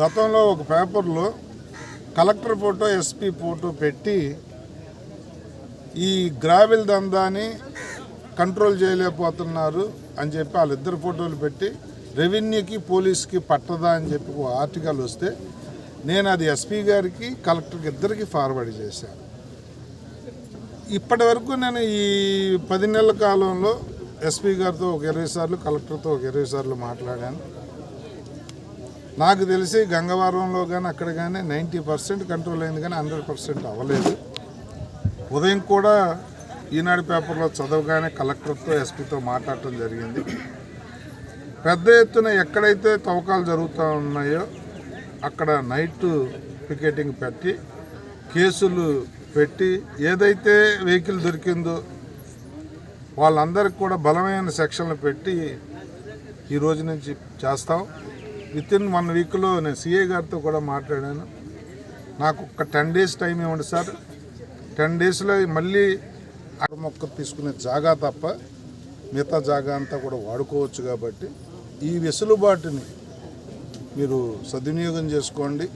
గతంలో ఒక పేపర్లో కలెక్టర్ ఫోటో ఎస్పీ ఫోటో పెట్టి ఈ గ్రావెల్ దందాని కంట్రోల్ చేయలేకపోతున్నారు అని చెప్పి వాళ్ళిద్దరు ఫోటోలు పెట్టి రెవెన్యూకి పోలీస్కి పట్టదా అని చెప్పి ఒక ఆర్టికల్ వస్తే నేను అది ఎస్పీ గారికి కలెక్టర్కి ఇద్దరికి ఫార్వర్డ్ చేశాను ఇప్పటి వరకు నేను ఈ పది నెలల కాలంలో ఎస్పీ గారితో ఒక ఇరవై సార్లు కలెక్టర్తో ఒక ఇరవై సార్లు మాట్లాడాను. నాకు తెలిసి గంగవరంలో కానీ అక్కడ కానీ నైంటీ పర్సెంట్ కంట్రోల్ అయింది కానీ హండ్రెడ్ పర్సెంట్ అవ్వలేదు. ఉదయం కూడా ఈనాడు పేపర్లో చదవగానే కలెక్టర్తో ఎస్పీతో మాట్లాడటం జరిగింది. పెద్ద ఎత్తున ఎక్కడైతే తవ్వకాలు జరుగుతూ ఉన్నాయో అక్కడ నైట్ పికెటింగ్ పెట్టి కేసులు పెట్టి ఏదైతే వెహికల్ దొరికిందో వాళ్ళందరికి కూడా బలమైన సెక్షన్లు పెట్టి ఈ రోజు నుంచి చేస్తాం. విత్ ఇన్ వన్ వీక్లో నేను సీఏ గారితో కూడా మాట్లాడాను. నాకు ఒక టెన్ డేస్ టైం ఇవ్వండి సార్. టెన్ డేస్లో మళ్ళీ అక్కడ మొక్క తీసుకునే జాగా తప్ప మిగతా జాగా అంతా కూడా వాడుకోవచ్చు కాబట్టి ఈ వెసులుబాటుని మీరు సద్వినియోగం చేసుకోండి.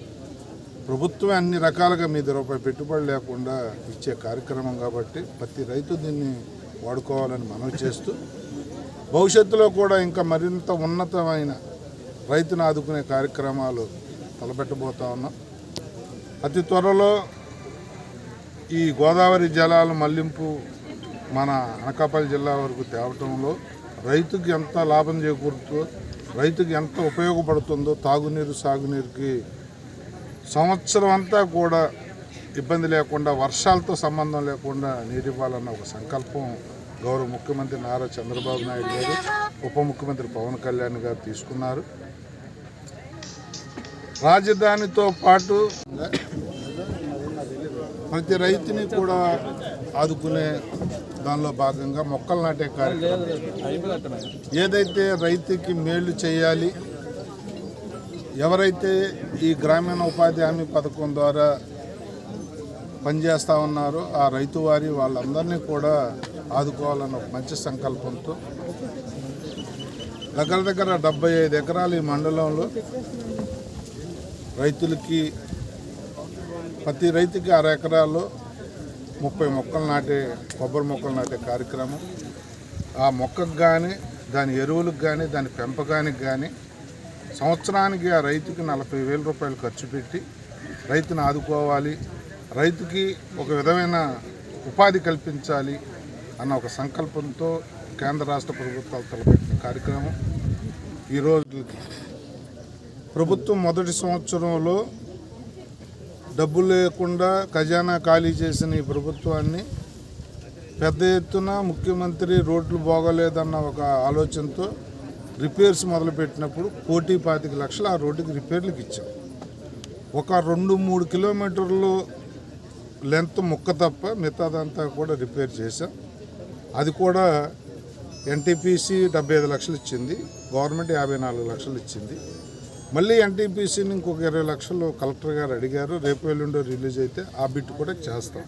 ప్రభుత్వం అన్ని రకాలుగా మీ రూపాయి పెట్టుబడి లేకుండా ఇచ్చే కార్యక్రమం కాబట్టి ప్రతి రైతు దీన్ని వాడుకోవాలని మనవి చేస్తూ భవిష్యత్తులో కూడా ఇంకా మరింత ఉన్నతమైన రైతును ఆదుకునే కార్యక్రమాలు తలపెట్టబోతా ఉన్నాం. అతి త్వరలో ఈ గోదావరి జలాల మళ్ళింపు మన అనకాపల్లి జిల్లా వరకు తేవటంలో రైతుకి ఎంత లాభం చేకూరుతుందో రైతుకి ఎంత ఉపయోగపడుతుందో తాగునీరు సాగునీరుకి సంవత్సరం అంతా కూడా ఇబ్బంది లేకుండా వర్షాలతో సంబంధం లేకుండా నీరు ఇవ్వాలన్న ఒక సంకల్పం గౌరవ ముఖ్యమంత్రి నారా చంద్రబాబు నాయుడు గారు ఉప ముఖ్యమంత్రి పవన్ కళ్యాణ్ గారు తీసుకున్నారు. రాజధానితో పాటు ప్రతి రైతుని కూడా ఆదుకునే దానిలో భాగంగా మొక్కలు నాటే కార్యక్రమం. ఏదైతే రైతుకి మేలు చేయాలి ఎవరైతే ఈ గ్రామీణ ఉపాధి హామీ పథకం ద్వారా పనిచేస్తూ ఉన్నారో ఆ రైతు వారి వాళ్ళందరినీ కూడా ఆదుకోవాలన్న ఒక మంచి సంకల్పంతో దగ్గర దగ్గర డెబ్బై ఐదు ఎకరాలు ఈ మండలంలో రైతులకి ప్రతి రైతుకి అర ఎకరాల్లో ముప్పై మొక్కలు నాటే కొబ్బరి మొక్కలు నాటే కార్యక్రమం. ఆ మొక్కకు కానీ దాని ఎరువులకు కానీ దాని పెంపకానికి కానీ సంవత్సరానికి ఆ రైతుకి నలభై వేల రూపాయలు ఖర్చు పెట్టి రైతును ఆదుకోవాలి. రైతుకి ఒక విధమైన ఉపాధి కల్పించాలి అన్న ఒక సంకల్పంతో కేంద్ర రాష్ట్ర ప్రభుత్వాలు తలపెట్టిన కార్యక్రమం. ఈరోజు ప్రభుత్వం మొదటి సంవత్సరంలో డబ్బు లేకుండా ఖజానా ఖాళీ చేసిన ఈ ప్రభుత్వాన్ని పెద్ద ఎత్తున ముఖ్యమంత్రి రోడ్లు బాగోలేదన్న ఒక ఆలోచనతో రిపేర్స్ మొదలుపెట్టినప్పుడు కోటి పాతిక లక్షలు ఆ రోడ్డుకి రిపేర్లకు ఇచ్చాం ఒక రెండు మూడు కిలోమీటర్లు లెంత్ ముక్క తప్ప మిగతాదంతా కూడా రిపేర్ చేశాం. అది కూడా ఎన్టీపీసీ డెబ్బై ఐదు లక్షలు ఇచ్చింది గవర్నమెంట్ యాభై నాలుగు లక్షలు ఇచ్చింది. మళ్ళీ ఎన్టీపీసీని ఇంకొక ఇరవై లక్షలు కలెక్టర్ గారు అడిగారు. రేపు ఎల్లుండో రిలీజ్ అయితే ఆ బిట్ కూడా చేస్తాం.